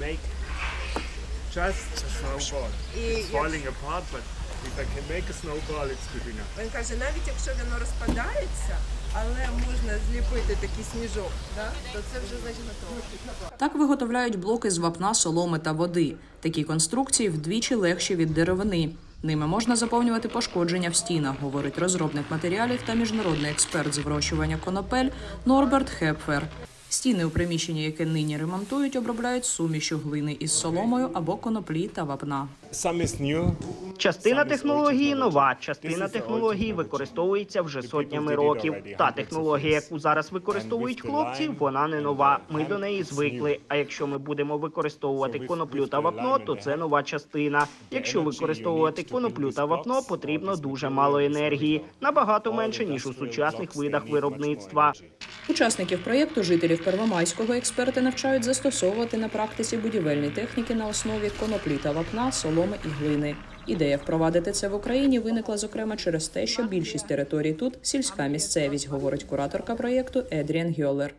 make just a snowball. І It's falling apart, but if I can make a snowball, it's good enough. він каже, навіть якщо воно розпадається, але можна зліпити такий сніжок, да? то це вже значить готово. Так виготовляють блоки з вапна, соломи та води. Такі конструкції вдвічі легші від деревини. Ними можна заповнювати пошкодження в стінах, говорить розробник матеріалів та міжнародний експерт з вирощування конопель Норберт Хепфер. Стіни у приміщенні, яке нині ремонтують, обробляють сумішю глини із соломою або коноплі та вапна. Частина технології нова, частина технології використовується вже сотнями років. Та технологія, яку зараз використовують хлопці, вона не нова. Ми до неї звикли. А якщо ми будемо використовувати коноплю та вапно, то це нова частина. Якщо використовувати коноплю та вапно, потрібно дуже мало енергії, набагато менше ніж у сучасних видах виробництва. Учасників проєкту жителів Первомайського експерти навчають застосовувати на практиці будівельні техніки на основі коноплі та вапна, соломи і глини. Ідея впровадити це в Україні виникла зокрема через те, що більшість територій тут сільська місцевість, говорить кураторка проєкту Едріан Гьолер.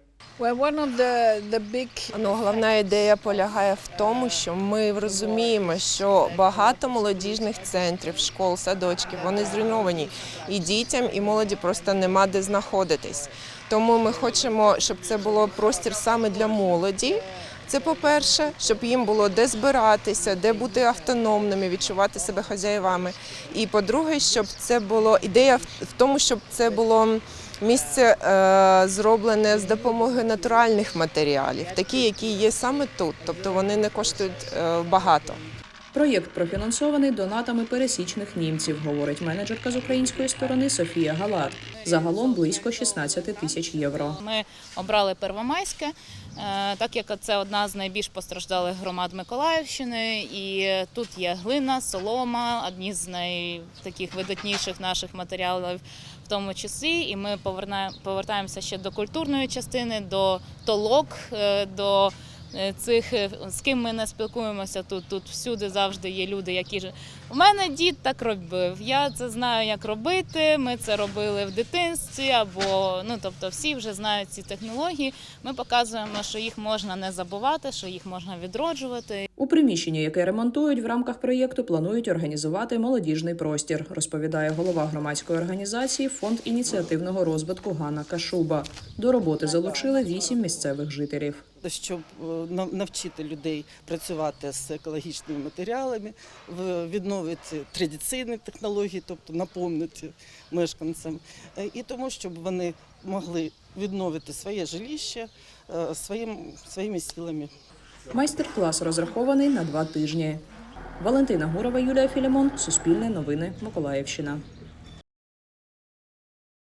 Ну, головна ідея полягає в тому, що ми розуміємо, що багато молодіжних центрів, школ, садочків вони зруйновані, і дітям, і молоді просто нема де знаходитись. Тому ми хочемо, щоб це було простір саме для молоді. Це по-перше, щоб їм було де збиратися, де бути автономними, відчувати себе хазяєвами. І по-друге, щоб це було ідея в тому, щоб це було місце е, зроблене з допомогою натуральних матеріалів, такі, які є саме тут, тобто вони не коштують е, багато. Проєкт профінансований донатами пересічних німців, говорить менеджерка з української сторони Софія Галат. Загалом близько 16 тисяч євро. Ми обрали Первомайське, е, так як це одна з найбільш постраждалих громад Миколаївщини, і тут є глина, солома, одні з найтаких видатніших наших матеріалів, в тому числі. І ми повертаємося ще до культурної частини, до толок, е, до цих, е, з ким ми не спілкуємося тут. Тут всюди завжди є люди, які ж у мене дід так робив. Я це знаю, як робити. Ми це робили в дитинстві, або ну тобто всі вже знають ці технології. Ми показуємо, що їх можна не забувати, що їх можна відроджувати. Приміщенні, яке ремонтують в рамках проєкту, планують організувати молодіжний простір, розповідає голова громадської організації Фонд ініціативного розвитку Ганна Кашуба. До роботи залучили вісім місцевих жителів. щоб е, навчити людей працювати з екологічними матеріалами, відновити традиційні технології, тобто напомнити мешканцям, Е, і тому, щоб вони могли відновити своє жилище е, своїм, своїми силами. Майстер-клас розрахований на два тижні. Валентина Гурова, Юлія Філімон, Суспільне новини, Миколаївщина.